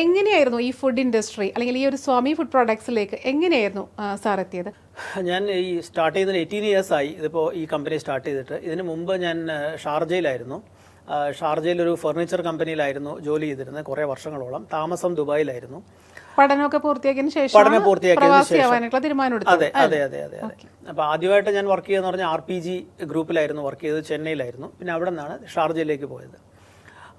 എങ്ങനെയായിരുന്നു ഈ food industry അല്ലെങ്കിൽ ഈ ഒരു സ്വാമി ഫുഡ് പ്രോഡക്ട്സിലേക്ക് എങ്ങനെയായിരുന്നു സാർ എത്തിയത്? ഞാൻ ഈ സ്റ്റാർട്ട് ചെയ്തത് എയ്റ്റീൻ ഇയേഴ്സ് ആയി. ഇതിപ്പോൾ ഈ കമ്പനി സ്റ്റാർട്ട് ചെയ്തിട്ട് ഇതിന് മുമ്പ് ഞാൻ ഷാർജയിലായിരുന്നു. ഷാർജയിൽ ഒരു ഫർണിച്ചർ കമ്പനിയിലായിരുന്നു ജോലി ചെയ്തിരുന്നത് കുറേ വർഷങ്ങളോളം. താമസം ദുബായിലായിരുന്നു. പഠനമൊക്കെ പൂർത്തിയാക്കിയതിന് ശേഷം പഠനം പൂർത്തിയാക്കിയതിന് ശേഷം. തീരുമാനം അതെ അതെ അതെ അതെ അതെ. അപ്പോൾ ആദ്യമായിട്ട് ഞാൻ വർക്ക് ചെയ്തെന്ന് പറഞ്ഞാൽ ആർ പി ജി ഗ്രൂപ്പിലായിരുന്നു വർക്ക് ചെയ്തത് ചെന്നൈയിലായിരുന്നു. പിന്നെ അവിടെ നിന്നാണ് ഷാർജയിലേക്ക് പോയത്.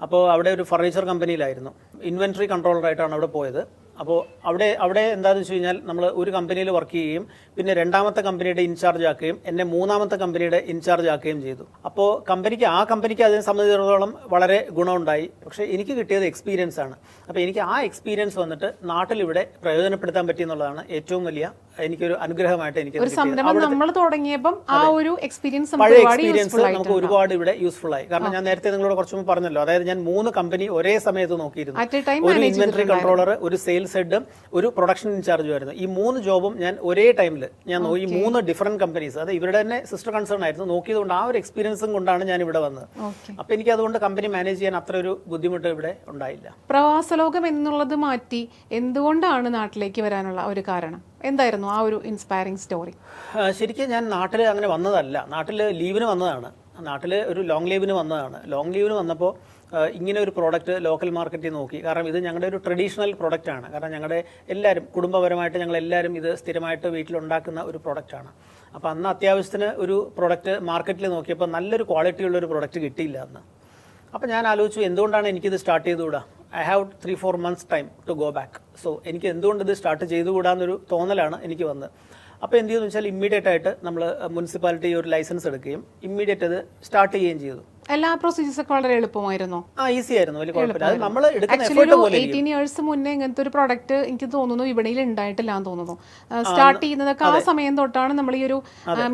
അപ്പോൾ അവിടെ ഒരു ഫർണിച്ചർ കമ്പനിയിലായിരുന്നു ഇൻവെൻട്രി കൺട്രോളറായിട്ടാണ് അവിടെ പോയത്. അപ്പോൾ അവിടെ അവിടെ എന്താണെന്ന് വെച്ച് കഴിഞ്ഞാൽ നമ്മൾ ഒരു കമ്പനിയിൽ വർക്ക് ചെയ്യുകയും പിന്നെ രണ്ടാമത്തെ കമ്പനിയുടെ ഇൻചാർജ് ആക്കുകയും എന്നെ മൂന്നാമത്തെ കമ്പനിയുടെ ഇൻചാർജ് ആക്കുകയും ചെയ്തു. അപ്പോൾ കമ്പനിക്ക് ആ കമ്പനിക്ക് അതിനെ സംബന്ധിച്ചിടത്തോളം വളരെ ഗുണമുണ്ടായി. പക്ഷേ എനിക്ക് കിട്ടിയത് എക്സ്പീരിയൻസ് ആണ്. അപ്പോൾ എനിക്ക് ആ എക്സ്പീരിയൻസ് വന്നിട്ട് നാട്ടിലിവിടെ പ്രയോജനപ്പെടുത്താൻ പറ്റിയെന്നുള്ളതാണ് ഏറ്റവും വലിയ എനിക്കൊരു അനുഗ്രഹമായിട്ട് എനിക്ക് ഒരു സംരംഭം നമ്മൾ തുടങ്ങിയപ്പം ആ ഒരു എക്സ്പീരിയൻസ് പഴയ എക്സ്പീരിയൻസ് നമുക്ക് ഒരുപാട് ഇവിടെ യൂസ്ഫുൾ ആയി. കാരണം ഞാൻ നേരത്തെ നിങ്ങളോട് കുറച്ച് മുമ്പ് പറഞ്ഞല്ലോ. അതായത് ഞാൻ മൂന്ന് കമ്പനി ഒരേ സമയത്ത് നോക്കിയിരുന്നു. ഒരു ഇൻവെന്ററി കൺട്രോളർ ഒരു സെയിൽസ് ഹെഡും ഒരു പ്രൊഡക്ഷൻ ഇൻചാർജും ആയിരുന്നു. ഈ മൂന്ന് ജോബും ഞാൻ ഒരേ ടൈമിൽ ഞാൻ ഈ മൂന്ന് ഡിഫറെന്റ് കമ്പനീസ് അത് ഇവരുടെ തന്നെ സിസ്റ്റർ കൺസേൺ ആയിരുന്നു. നോക്കിയതുകൊണ്ട് ആ ഒരു എക്സ്പീരിയൻസും കൊണ്ടാണ് ഞാൻ ഇവിടെ വന്നത്. അപ്പൊ എനിക്ക് അതുകൊണ്ട് കമ്പനി മാനേജ് ചെയ്യാൻ അത്ര ഒരു ബുദ്ധിമുട്ട് ഇവിടെ ഉണ്ടായില്ല. പ്രവാസലോകം എന്നുള്ളത് മാറ്റി എന്തുകൊണ്ടാണ് നാട്ടിലേക്ക് വരാനുള്ള ഒരു കാരണം? എന്തായിരുന്നു ആ ഒരു ഇൻസ്പയറിംഗ് സ്റ്റോറി ശരിക്കും ഞാൻ നാട്ടിൽ അങ്ങനെ വന്നതല്ല. നാട്ടിൽ ലീവിന് വന്നതാണ്. നാട്ടിൽ ഒരു ലോങ് ലീവിന് വന്നതാണ്. ലോങ് ലീവിന് വന്നപ്പോൾ ഇങ്ങനെ ഒരു പ്രോഡക്റ്റ് ലോക്കൽ മാർക്കറ്റിൽ നോക്കി. കാരണം ഇത് ഞങ്ങളുടെ ഒരു ട്രഡീഷണൽ പ്രോഡക്റ്റാണ് കാരണം ഞങ്ങളുടെ എല്ലാവരും കുടുംബപരമായിട്ട് ഞങ്ങൾ എല്ലാവരും ഇത് സ്ഥിരമായിട്ട് വീട്ടിലുണ്ടാക്കുന്ന ഒരു പ്രോഡക്റ്റാണ് അപ്പോൾ അന്ന് അത്യാവശ്യത്തിന് ഒരു പ്രോഡക്റ്റ് മാർക്കറ്റിൽ നോക്കിയപ്പോൾ നല്ലൊരു ക്വാളിറ്റിയുള്ള ഒരു പ്രോഡക്റ്റ് കിട്ടിയില്ല അന്ന്. അപ്പോൾ ഞാൻ ആലോചിച്ചു എന്തുകൊണ്ടാണ് എനിക്കിത് start ചെയ്തുകൂടാ? I have three four months time to go back so എനിക്ക് എന്തുകൊണ്ട് ഇത് സ്റ്റാർട്ട് ചെയ്തുകൂടാന്നൊരു തോന്നലാണ് എനിക്ക് വന്നത്. അപ്പോൾ എന്ത് ചെയ്യുന്നു വെച്ചാൽ ഇമ്മീഡിയറ്റ് ആയിട്ട് നമ്മൾ മുനിസിപ്പാലിറ്റി ഒരു ലൈസൻസ് എടുക്കുകയും ഇമ്മീഡിയറ്റ് അത് സ്റ്റാർട്ട് ചെയ്യുകയും ചെയ്തു. എല്ലാ പ്രൊസീജിയേഴ്സ് ഒക്കെ വളരെ എളുപ്പമായിരുന്നു? ആ ഈസി ആയിരുന്നു. വലിയ കുഴപ്പമില്ല. അത് നമ്മൾ എടുക്കുന്ന ആക്ച്വലി എഫേർട്ട് ഒരു പോലെ എയ്റ്റീൻ ഇയേഴ്സ് മുന്നേ ഇങ്ങനത്തെ ഒരു പ്രൊഡക്റ്റ് എനിക്ക് തോന്നുന്നു വിപണിയിൽ ഉണ്ടായിട്ടില്ല എന്ന് തോന്നുന്നു. സ്റ്റാർട്ട് ചെയ്യുന്നതൊക്കെ ആ സമയം തൊട്ടാണ് നമ്മൾ ഈ ഒരു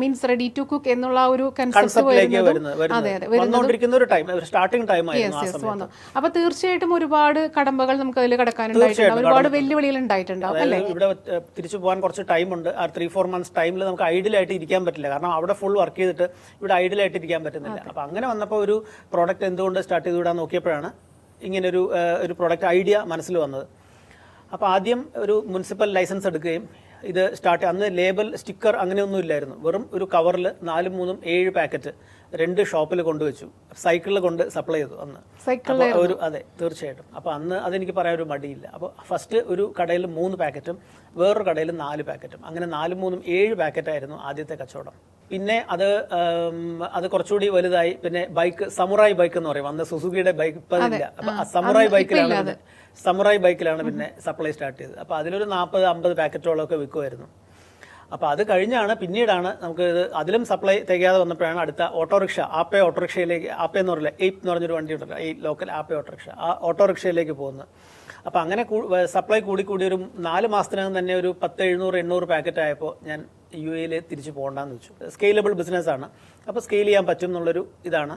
മീൻസ് റെഡി ടു കുക്ക് എന്നുള്ള ആ ഒരു കൺസെപ്റ്റ് കൺസെപ്റ്റിലേക്ക് വരുന്നതും. വരുന്നത്. അതെ അതെ വരുന്നത്. വന്നുകൊണ്ടിരിക്കുന്ന ഒരു ടൈം സ്റ്റാർട്ടിംഗ് ടൈം ആയിരുന്നു ആ സമയത്ത്. വന്നു. അപ്പൊ തീർച്ചയായിട്ടും ഒരുപാട് കടമ്പകൾ നമുക്ക് അതിൽ കടക്കാനുണ്ടായിട്ടുണ്ട് ഒരുപാട് വെല്ലുവിളികൾ ഉണ്ടായിട്ടുണ്ടാവും അതായത് ഇവിടെ തിരിച്ചു പോകാൻ കുറച്ച് ടൈം ഉണ്ട്. ആ ത്രീ ഫോർ മന്ത്സ് ടൈമിൽ നമുക്ക് ഐഡിയലായിട്ട് ഇരിക്കാൻ പറ്റില്ല. കാരണം അവിടെ ഫുൾ വർക്ക് ചെയ്തിട്ട് ഇവിടെ ഐഡിയലായിട്ട് ഇരിക്കാൻ പറ്റുന്നില്ല. അപ്പോൾ അങ്ങനെ വന്നപ്പോൾ ഒരു പ്രോഡക്റ്റ് എന്തുകൊണ്ട് സ്റ്റാർട്ട് ചെയ്ത് വിടാൻ നോക്കിയപ്പോഴാണ് ഇങ്ങനൊരു ഒരു പ്രോഡക്റ്റ് ഐഡിയ മനസ്സിൽ വന്നത്. അപ്പോൾ ആദ്യം ഒരു മുനിസിപ്പൽ ലൈസൻസ് എടുക്കുകയും ഇത് സ്റ്റാർട്ട് അന്ന് ലേബൽ സ്റ്റിക്കർ അങ്ങനെയൊന്നും ഇല്ലായിരുന്നു. വെറും ഒരു കവറിൽ നാലും മൂന്നും ഏഴ് പാക്കറ്റ് രണ്ട് ഷോപ്പിൽ കൊണ്ടുവച്ചു സൈക്കിളിൽ കൊണ്ട് സപ്ലൈ ചെയ്തു അന്ന്. സൈക്കിളിൽ ഒരു അതെ തീർച്ചയായിട്ടും. അപ്പോൾ അന്ന് അതെനിക്ക് പറയാൻ ഒരു മടിയില്ല. അപ്പോൾ ഫസ്റ്റ് ഒരു കടയിൽ മൂന്ന് പാക്കറ്റും വേറൊരു കടയിൽ നാല് പാക്കറ്റും അങ്ങനെ നാലും മൂന്നും ഏഴ് പാക്കറ്റായിരുന്നു ആദ്യത്തെ കച്ചവടം. പിന്നെ അത് അത് കുറച്ചുകൂടി വലുതായി. പിന്നെ ബൈക്ക് സമുറായി ബൈക്ക് എന്ന് പറയും. അന്ന് സുസുക്കിയുടെ ബൈക്ക് ഇപ്പം ഇല്ല. അപ്പൊ സമുറായി ബൈക്കിലാണ് പിന്നെ സമുറായി ബൈക്കിലാണ് പിന്നെ സപ്ലൈ സ്റ്റാർട്ട് ചെയ്തത്. അപ്പൊ അതിലൊരു നാൽപ്പത് അമ്പത് പാക്കറ്റോളം ഒക്കെ വിൽക്കുമായിരുന്നു അപ്പോൾ അത് കഴിഞ്ഞാണ് പിന്നീടാണ് നമുക്ക് ഇത് അതിലും സപ്ലൈ തികയാതെ വന്നപ്പോഴാണ് അടുത്ത ഓട്ടോറിക്ഷ ആപ്പേ ഓട്ടോറിക്ഷയിലേക്ക് ആപ്പേ എന്ന് പറയില്ല എയ്പ് എന്ന് പറഞ്ഞൊരു വണ്ടി ഉണ്ടല്ലോ ഈ ലോക്കൽ ആപ്പേ ഓട്ടോറിക്ഷ ആ ഓട്ടോറിക്ഷയിലേക്ക് പോകുന്നത്. അപ്പോൾ അങ്ങനെ സപ്ലൈ കൂടി കൂടി ഒരു നാല് മാസത്തിനകം തന്നെ ഒരു പത്ത് എഴുന്നൂറ് എണ്ണൂറ് പാക്കറ്റ് ആയപ്പോൾ ഞാൻ യു എയിൽ തിരിച്ചു പോകണ്ടെന്ന് വെച്ചു. സ്കെയിലബിൾ ബിസിനസ്സാണ്. അപ്പോൾ സ്കെയിൽ ചെയ്യാൻ പറ്റും എന്നുള്ളൊരു ഇതാണ്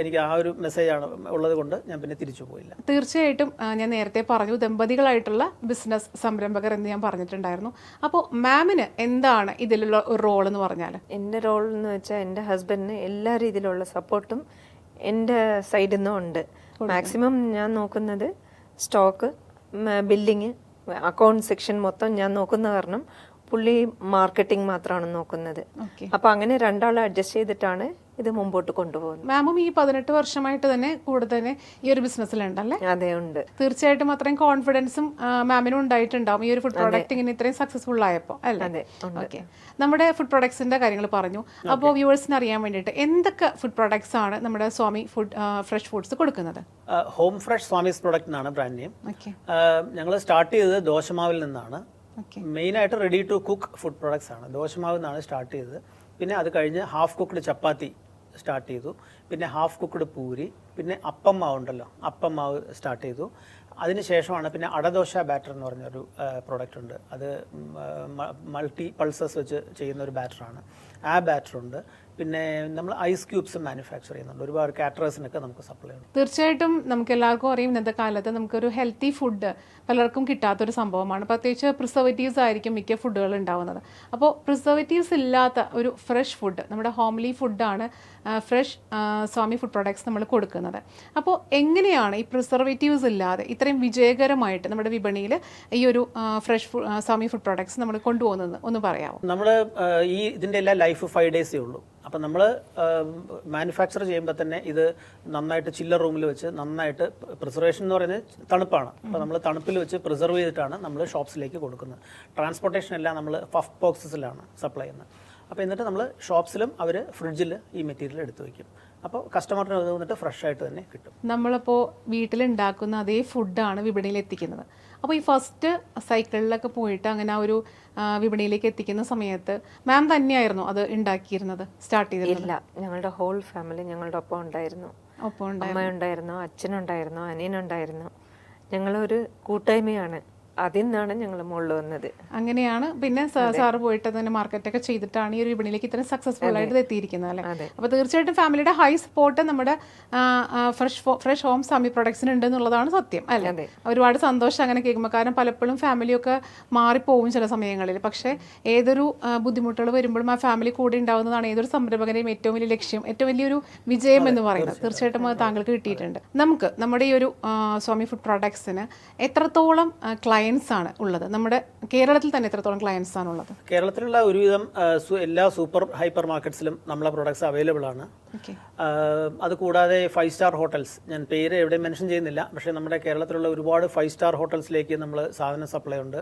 എനിക്ക് ആ ഒരു മെസ്സേജാണ് ഉള്ളത് കൊണ്ട് ഞാൻ പിന്നെ തിരിച്ചു പോയില്ല. തീർച്ചയായിട്ടും ഞാൻ നേരത്തെ പറഞ്ഞു ദമ്പതികളായിട്ടുള്ള ബിസിനസ് സംരംഭകർ എന്ന് ഞാൻ പറഞ്ഞിട്ടുണ്ടായിരുന്നു. അപ്പോൾ മാമിന് എന്താണ് ഇതിലുള്ള ഒരു റോൾ എന്ന് പറഞ്ഞാൽ എന്റെ റോൾ എന്ന് വെച്ചാൽ എന്റെ ഹസ്ബൻഡിന് എല്ലാ രീതിയിലുള്ള സപ്പോർട്ടും എന്റെ സൈഡിൽ നിന്നും ഉണ്ട്. മാക്സിമം ഞാൻ നോക്കുന്നത് സ്റ്റോക്ക് ബില്ലിങ് അക്കൗണ്ട് സെക്ഷൻ മൊത്തം ഞാൻ നോക്കുന്ന കാരണം പുള്ളി മാർക്കറ്റിംഗ് മാത്രമാണ് നോക്കുന്നത്. അപ്പൊ അപ്പോൾ അങ്ങനെ രണ്ടാളെ അഡ്ജസ്റ്റ് ചെയ്തിട്ടാണ് ഇത് മുമ്പോട്ട് കൊണ്ടുപോകുന്നത്. മാമും ഈ പതിനെട്ട് വർഷമായിട്ട് തന്നെ കൂടെ തന്നെ ഈ ഒരു ബിസിനസ്സിലുണ്ടല്ലേ അതെ ഉണ്ട്. തീർച്ചയായിട്ടും അത്രയും കോൺഫിഡൻസും മാമിനും ഉണ്ടായിട്ടുണ്ടാവും ഈ ഒരു ഫുഡ് പ്രോഡക്റ്റ് ഇങ്ങനെ ഇത്രയും സക്സസ്ഫുൾ ആയപ്പോൾ അല്ലേ? അതെ ഉണ്ട്. ഓക്കെ നമ്മുടെ ഫുഡ് പ്രോഡക്ട്സിന്റെ കാര്യങ്ങൾ പറഞ്ഞു. അപ്പോൾ വ്യൂവേഴ്സിന് അറിയാൻ വേണ്ടിയിട്ട് എന്തൊക്കെ ഫുഡ് പ്രോഡക്ട്സ് ആണ് നമ്മുടെ സ്വാമി ഫുഡ് ഫ്രഷ് ഫുഡ്സ് കൊടുക്കുന്നത്? ഹോം ഫ്രഷ് സ്വാമീസ് പ്രൊഡക്റ്റ് ആണ് ബ്രാൻഡ് നെയിം ഓക്കെ ഞങ്ങൾ സ്റ്റാർട്ട് ചെയ്തത് ദോശമാവിൽ നിന്നാണ്. മെയിനായിട്ട് ready to cook food products ആണ്. നിന്നാണ് സ്റ്റാർട്ട് ചെയ്തത്. പിന്നെ അത് കഴിഞ്ഞ് ഹാഫ് കുക്ക്ഡ് ചപ്പാത്തി സ്റ്റാർട്ട് ചെയ്തു. പിന്നെ ഹാഫ് കുക്ക്ഡ് പൂരി പിന്നെ അപ്പം മാവ് ഉണ്ടല്ലോ അപ്പം മാവ് സ്റ്റാർട്ട് ചെയ്തു. അതിനുശേഷമാണ് പിന്നെ അടദോശ ബാറ്റർ എന്ന് പറഞ്ഞൊരു പ്രോഡക്റ്റ് ഉണ്ട്. അത് മൾട്ടി പൾസസ് വെച്ച് ചെയ്യുന്ന ഒരു ബാറ്ററാണ് ആ ബാറ്റർ ഉണ്ട്. പിന്നെ നമ്മൾ ഐസ് ക്യൂബ്സ് മാനുഫാക്ചർ ചെയ്യുന്നുണ്ട്. ഒരുപാട് കാറ്ററേഴ്സിനൊക്കെ നമുക്ക് സപ്ലൈ ചെയ്യുന്നു തീർച്ചയായിട്ടും നമുക്ക് എല്ലാവർക്കും അറിയും ഇന്നത്തെ കാലത്ത് നമുക്കൊരു ഹെൽത്തി ഫുഡ് പലർക്കും കിട്ടാത്തൊരു സംഭവമാണ്. പ്രത്യേകിച്ച് പ്രിസർവേറ്റീവ്സ് ആയിരിക്കും മിക്ക ഫുഡുകൾ ഉണ്ടാവുന്നത്. അപ്പോൾ പ്രിസർവേറ്റീവ്സ് ഇല്ലാത്ത ഒരു ഫ്രഷ് ഫുഡ് നമ്മുടെ ഹോംലി ഫുഡാണ് ഫ്രഷ് സ്വാമി ഫുഡ് പ്രൊഡക്ട്സ് നമ്മൾ കൊടുക്കുന്നത്. അപ്പോൾ എങ്ങനെയാണ് ഈ പ്രിസർവേറ്റീവ്സ് ഇല്ലാതെ ഇത്രയും വിജയകരമായിട്ട് നമ്മുടെ വിപണിയിൽ ഈ ഒരു ഫ്രഷ് സ്വാമി ഫുഡ് പ്രൊഡക്ട്സ് നമ്മൾ കൊണ്ടുപോകുന്നത്? ഒന്ന് പറയാമോ നമ്മൾ ഈ ഇതിന്റെ എല്ലാ ലൈഫ് ഫൈവ് ഡേയ്സേ ഉള്ളൂ. അപ്പം നമ്മൾ മാനുഫാക്ചർ ചെയ്യുമ്പോൾ തന്നെ ഇത് നന്നായിട്ട് ചില്ലർ റൂമിൽ വെച്ച് നന്നായിട്ട് പ്രിസർവേഷൻ എന്ന് പറയുന്നത് തണുപ്പാണ്. അപ്പോൾ നമ്മൾ തണുപ്പിൽ വെച്ച് പ്രിസർവ് ചെയ്തിട്ടാണ് നമ്മൾ ഷോപ്സിലേക്ക് കൊടുക്കുന്നത്. ട്രാൻസ്പോർട്ടേഷൻ എല്ലാം നമ്മൾ ഫഫ് ബോക്സസിലാണ് സപ്ലൈ ചെയ്യുന്നത്. അപ്പോൾ എന്നിട്ട് നമ്മൾ ഷോപ്സിലും അവർ ഫ്രിഡ്ജിൽ ഈ മെറ്റീരിയൽ എടുത്തു വയ്ക്കും അപ്പോൾ കസ്റ്റമറിന് ഇത് വന്നിട്ട് ഫ്രഷ് ആയിട്ട് തന്നെ കിട്ടും. നമ്മളിപ്പോൾ വീട്ടിലുണ്ടാക്കുന്ന അതേ ഫുഡാണ് വിപണിയിൽ എത്തിക്കുന്നത്. അപ്പോൾ ഈ ഫസ്റ്റ് സൈക്കിളിലൊക്കെ പോയിട്ട് അങ്ങനെ ആ ഒരു വിപണിയിലേക്ക് എത്തിക്കുന്ന സമയത്ത് മാം തന്നെയായിരുന്നു അത് ഉണ്ടാക്കിയിരുന്നത് സ്റ്റാർട്ട് ചെയ്തിരുന്നത്? ഇല്ല. ഞങ്ങളുടെ ഹോൾ ഫാമിലി ഞങ്ങളുടെ ഒപ്പം ഉണ്ടായിരുന്നു. ഒപ്പം ഉണ്ടായിരുന്നു. അമ്മയുണ്ടായിരുന്നു അച്ഛനുണ്ടായിരുന്നു അനിയനുണ്ടായിരുന്നു. ഞങ്ങളൊരു കൂട്ടായ്മയാണ്. അതിൽ നിന്നാണ് ഞങ്ങൾ മുകളിൽ വന്നത്. അങ്ങനെയാണ്. പിന്നെ സാറ് പോയിട്ട് തന്നെ മാർക്കറ്റൊക്കെ ചെയ്തിട്ടാണ് ഈ ഒരു വിപണിയിലേക്ക് ഇത്രയും സക്സസ്ഫുൾ ആയിട്ട് എത്തിയിരിക്കുന്നത് അല്ലേ. അപ്പോൾ തീർച്ചയായിട്ടും ഫാമിലിയുടെ ഹൈ സപ്പോർട്ട് നമ്മുടെ ഫ്രഷ് ഫ്രഷ് ഹോം സമി പ്രൊഡക്ട്സിന് ഉണ്ട് എന്നുള്ളതാണ് സത്യം അല്ലേ. ഒരുപാട് സന്തോഷം അങ്ങനെ കേൾക്കുമ്പോൾ കാരണം പലപ്പോഴും ഫാമിലിയൊക്കെ മാറിപ്പോവും ചില സമയങ്ങളിൽ. പക്ഷേ ഏതൊരു ബുദ്ധിമുട്ടുകൾ വരുമ്പോഴും ആ ഫാമിലി കൂടെ ഉണ്ടാവുന്നതാണ് ഏതൊരു സംരംഭകനെയും ഏറ്റവും വലിയ ലക്ഷ്യം ഏറ്റവും വലിയൊരു വിജയം എന്ന് പറയുന്നത്. തീർച്ചയായിട്ടും. അത് താങ്കൾക്ക് കിട്ടിയിട്ടുണ്ട്. നമുക്ക് നമ്മുടെ ഈ ഒരു സ്വാമി ഫുഡ് പ്രൊഡക്ട്സിന് എത്രത്തോളം ക്ലയൻസ് ആണ് ഉള്ളത്. നമ്മുടെ കേരളത്തിൽ തന്നെ എത്രത്തോളം ക്ലയൻസ് ആണ് ഉള്ളത്? കേരളത്തിലുള്ള ഒരുവിധം എല്ലാ സൂപ്പർ ഹൈപ്പർ മാർക്കറ്റ്സിലും നമ്മളെ പ്രൊഡക്ട്സ് അവൈലബിൾ ആണ്. അത് കൂടാതെ ഫൈവ് സ്റ്റാർ ഹോട്ടൽസ് ഞാൻ പേര് എവിടെ മെൻഷൻ ചെയ്യുന്നില്ല പക്ഷേ നമ്മുടെ കേരളത്തിലുള്ള ഒരുപാട് ഫൈവ് സ്റ്റാർ ഹോട്ടൽസിലേക്ക് നമ്മൾ സാധനം സപ്ലൈ ഉണ്ട്.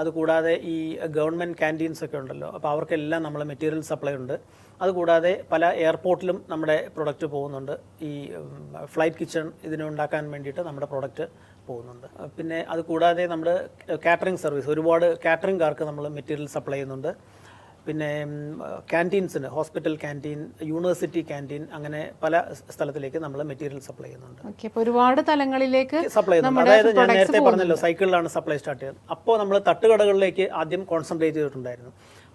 അതുകൂടാതെ ഈ ഗവൺമെന്റ് ക്യാന്റീൻസ് ഒക്കെ ഉണ്ടല്ലോ അപ്പോൾ അവർക്കെല്ലാം നമ്മൾ മെറ്റീരിയൽ സപ്ലൈ ഉണ്ട്. അതുകൂടാതെ പല എയർപോർട്ടിലും നമ്മുടെ പ്രൊഡക്റ്റ് പോകുന്നുണ്ട്. ഈ ഫ്ലൈറ്റ് കിച്ചൺ ഇതിനുണ്ടാക്കാൻ വേണ്ടിയിട്ട് നമ്മുടെ പ്രൊഡക്റ്റ് പോകുന്നുണ്ട്. പിന്നെ അത് കൂടാതെ നമ്മൾ കാറ്ററിംഗ് സർവീസ് ഒരുപാട് കാറ്ററിംഗുകാർക്ക് നമ്മൾ മെറ്റീരിയൽ സപ്ലൈ ചെയ്യുന്നുണ്ട്. പിന്നെ ക്യാന്റീൻസിന് ഹോസ്പിറ്റൽ ക്യാന്റീൻ യൂണിവേഴ്സിറ്റി ക്യാന്റീൻ അങ്ങനെ പല സ്ഥലത്തിലേക്ക് നമ്മൾ മെറ്റീരിയൽ സപ്ലൈ ചെയ്യുന്നുണ്ട്. ഒരുപാട് തലങ്ങളിലേക്ക് സപ്ലൈ ചെയ്യുന്നുണ്ട്. അതായത് ഞാൻ നേരത്തെ പറഞ്ഞല്ലോ സൈക്കിളിലാണ് സപ്ലൈ സ്റ്റാർട്ട് ചെയ്യുന്നത്. അപ്പോൾ നമ്മൾ തട്ടുകടകളിലേക്ക് ആദ്യം കോൺസെൻട്രേറ്റ് ചെയ്തിട്ടുണ്ടായിരുന്നു.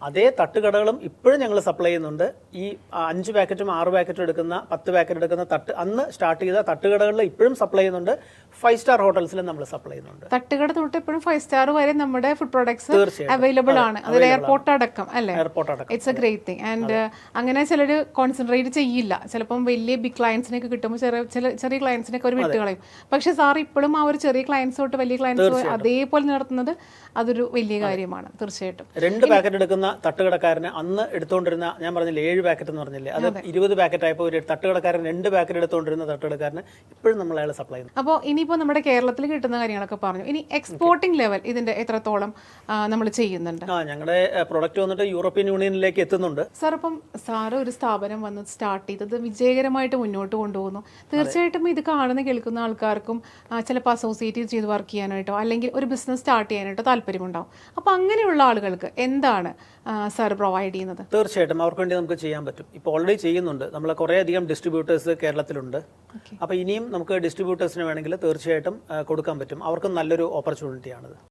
അതേ തട്ടുകടകളും ഇപ്പോഴും ഞങ്ങൾ സപ്ലൈ ചെയ്യുന്നുണ്ട്. ഈ അഞ്ച് പാക്കറ്റും ആറ് പാക്കറ്റും എടുക്കുന്ന പത്ത് പാക്കറ്റ് എടുക്കുന്ന തട്ട് അന്ന് സ്റ്റാർട്ട് ചെയ്ത തട്ടുകടകളിൽ ഇപ്പോഴും സപ്ലൈ ചെയ്യുന്നുണ്ട്. ഫൈവ് സ്റ്റാർ ഹോട്ടൽസിലും നമ്മൾ സപ്ലൈ ചെയ്യുന്നുണ്ട്. തട്ടുകട തൊട്ട് എപ്പോഴും ഫൈവ് സ്റ്റാർ വരെ നമ്മുടെ ഫുഡ് പ്രോഡക്ട്സ്. അവൈലബിൾ ആണ്. അതിൽ എയർപോർട്ട് അടക്കം അല്ലേ? എയർപോർട്ട് അടക്കം. It's a great thing and അങ്ങനെ ചിലർ കോൺസെൻട്രേറ്റ് ചെയ്യില്ല. ചിലപ്പം വലിയ ബിഗ് ക്ലയൻസിനൊക്കെ കിട്ടുമ്പോൾ ചെറിയ ചില ചെറിയ ക്ലയൻസിനൊക്കെ ഒരു വിട്ട് കളയും. പക്ഷേ സാർ ഇപ്പോഴും ആ ഒരു ചെറിയ ക്ലയൻസ് തൊട്ട് വലിയ ക്ലയൻസ് അതേപോലെ നടത്തുന്നത് അതൊരു വലിയ കാര്യമാണ്. തീർച്ചയായിട്ടും. രണ്ട് പാക്കറ്റ് എടുക്കുന്ന തട്ടുകടക്കാരന് അന്ന് എടുത്തുകൊണ്ടിരുന്ന ഞാൻ പറഞ്ഞില്ലേ ഏഴ് പാക്കറ്റ് എന്ന് പറഞ്ഞില്ലേ? അത് ഇരുപത് പാക്കറ്റ് ആയപ്പോൾ ഒരു തട്ടുകടക്കാരൻ രണ്ട് പാക്കറ്റ് എടുത്തുകൊണ്ടിരുന്ന തട്ടുകടക്കാരന് ഇപ്പോഴും നമ്മൾ അയാൾ സപ്ലൈ ചെയ്യുന്നു. അപ്പോൾ ഇനിയിപ്പോൾ നമ്മുടെ കേരളത്തിൽ കിട്ടുന്ന കാര്യങ്ങളൊക്കെ പറഞ്ഞു. ഇനി എക്സ്പോർട്ടിംഗ് ലെവൽ ഇതിന്റെ എത്രത്തോളം നമ്മൾ ചെയ്യുന്നുണ്ട്? ആ ഞങ്ങളുടെ പ്രൊഡക്റ്റ് വന്നിട്ട് യൂറോപ്യൻ യൂണിയനിലേക്ക് എത്തുന്നുണ്ട്. സാർ അപ്പം സാറ് ഒരു സ്ഥാപനം വന്ന് സ്റ്റാർട്ട് ചെയ്തത് വിജയകരമായിട്ട് മുന്നോട്ട് കൊണ്ടുപോകുന്നു. തീർച്ചയായിട്ടും ഇത് കാണുന്ന കേൾക്കുന്ന ആൾക്കാർക്കും ചിലപ്പോൾ അസോസിയേറ്റ് ചെയ്ത് വർക്ക് ചെയ്യാനായിട്ടോ അല്ലെങ്കിൽ ഒരു ബിസിനസ് സ്റ്റാർട്ട് ചെയ്യാനായിട്ടോ താല്പര്യമുണ്ടാവും. അപ്പോൾ അങ്ങനെയുള്ള ആളുകൾക്ക് എന്താണ് സാർ പ്രൊവൈഡ് ചെയ്യുന്നത്? തീർച്ചയായിട്ടും അവർക്ക് വേണ്ടി നമുക്ക് ചെയ്യാൻ പറ്റും. ഇപ്പോൾ ഓൾറെഡി ചെയ്യുന്നുണ്ട്. നമ്മൾ കുറേ അധികം ഡിസ്ട്രിബ്യൂട്ടേഴ്സ് കേരളത്തിലുണ്ട് അപ്പോൾ ഇനിയും നമുക്ക് ഡിസ്ട്രിബ്യൂട്ടേഴ്സിന് വേണമെങ്കിൽ തീർച്ചയായിട്ടും കൊടുക്കാൻ പറ്റും. അവർക്കും നല്ലൊരു ഓപ്പർച്യൂണിറ്റിയാണിത്